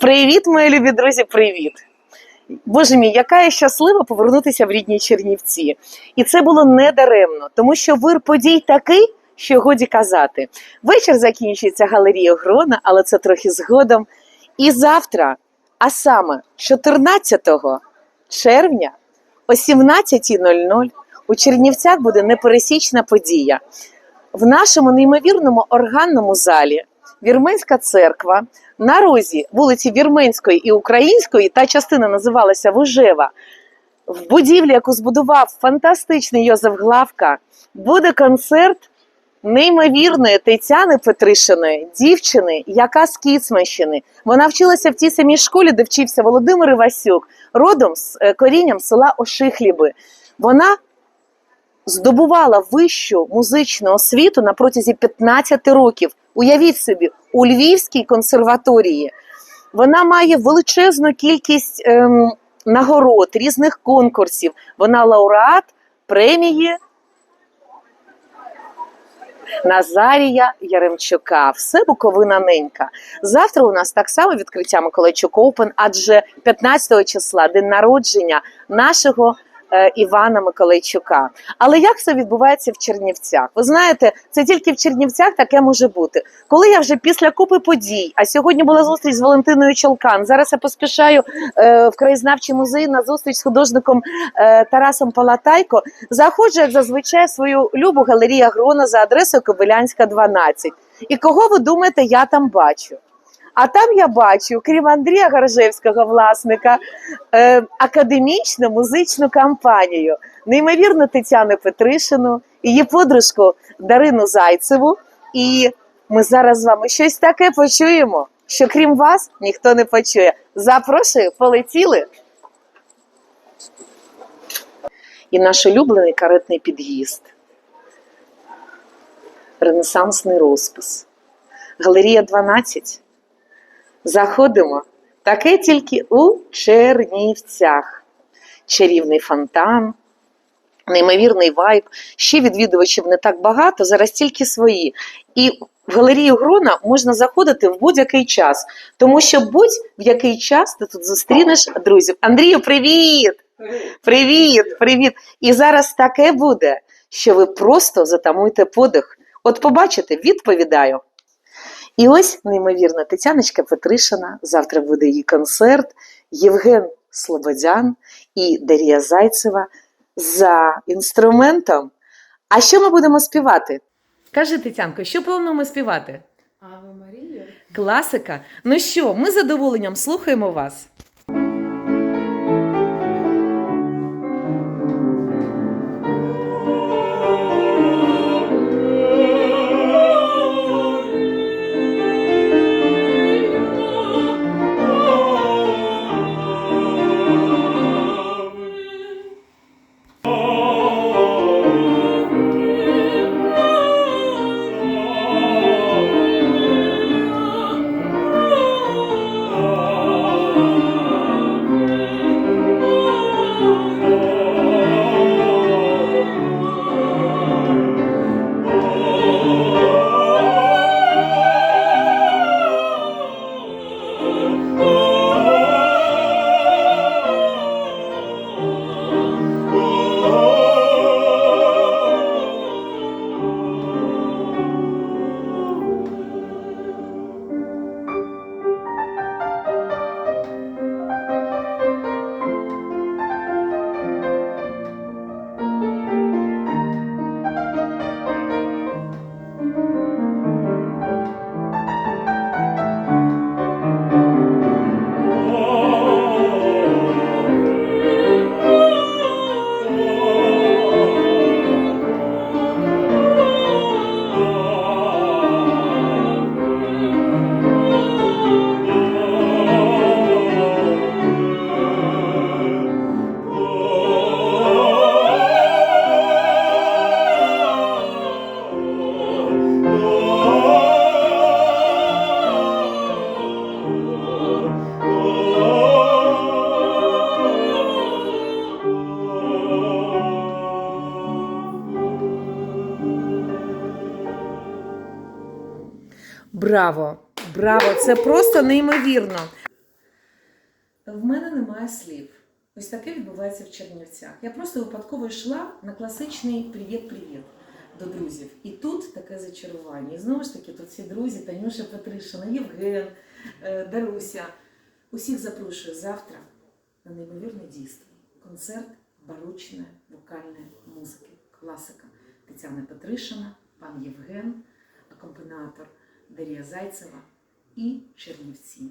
Привіт, мої любі друзі, привіт! Боже мій, яка я щаслива повернутися в рідні Чернівці. І це було не даремно, тому що вир подій такий, що годі казати. Вечір закінчується галерія Грона, але це трохи згодом. І завтра, а саме 14 червня о 17.00 у Чернівцях буде непересічна подія. В нашому неймовірному органному залі Вірменська церква на розі вулиці Вірменської і Української, та частина називалася Вужева. В будівлі, яку збудував фантастичний Йозеф Главка, буде концерт неймовірної Тетяни Петришиної, дівчини, яка з Кіцманщини. Вона вчилася в тій самій школі, де вчився Володимир Івасюк, родом з е, корінням села Ошихліби. Вона здобувала вищу музичну освіту на протязі 15 років. Уявіть собі, у Львівській консерваторії. Вона має величезну кількість ем, нагород, різних конкурсів. Вона лауреат премії Назарія Яремчука. Все Буковина ненька. Завтра у нас так само відкриття Миколайчук Оупен, адже 15 числа день народження нашого. Е, Івана Миколайчука. Але як це відбувається в Чернівцях? Ви знаєте, це тільки в Чернівцях таке може бути. Коли я вже після купи подій, а сьогодні була зустріч з Валентиною Чолкан. Зараз я поспішаю е, в краєзнавчий музей на зустріч з художником е, Тарасом Палатайко. Заходжу, як зазвичай, свою любу галерія Грона за адресою Кобилянська, 12. І кого ви думаєте, я там бачу? А там я бачу, крім Андрія Гаржевського, власника, е, академічну музичну кампанію, неймовірну Тетяну Петришину, її подружку Дарину Зайцеву. І ми зараз з вами щось таке почуємо, що крім вас ніхто не почує. Запрошую, полетіли. І наш улюблений каретний під'їзд. Ренесансний розпис. Галерія 12. Заходимо. Таке тільки у Чернівцях. Чарівний фонтан, неймовірний вайб. Ще відвідувачів не так багато, зараз тільки свої. І в галерію Грона можна заходити в будь-який час, тому що будь-в який час ти тут зустрінеш друзів. Андрію, привіт! Привіт, привіт! І зараз таке буде, що ви просто затамуєте подих. От побачите, відповідаю. І ось неймовірна Тетяночка Петришина. Завтра буде її концерт. Євген Слободян і Дарія Зайцева за інструментом. А що ми будемо співати? Кажи, Тетянко, що плануємо співати? Ава Марія. Класика. Ну що, ми з задоволенням слухаємо вас. Браво! Браво! Це просто неймовірно. В мене немає слів. Ось таке відбувається в Чернівцях. Я просто випадково йшла на класичний привіт-привіт до друзів. І тут таке зачарування. І знову ж таки, тут всі друзі, Танюша Петришина, Євген, е, Даруся. Усіх запрошую завтра на неймовірне дійство. Концерт барочної вокальної музики, класика Тетяна Петришина, пан Євген, акомпаніатор Дар'я Зайцева і Чернівці.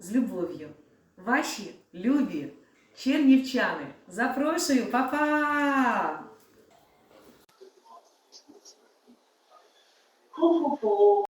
З любов'ю, ваші любі чернівчани. Запрошую, па-па!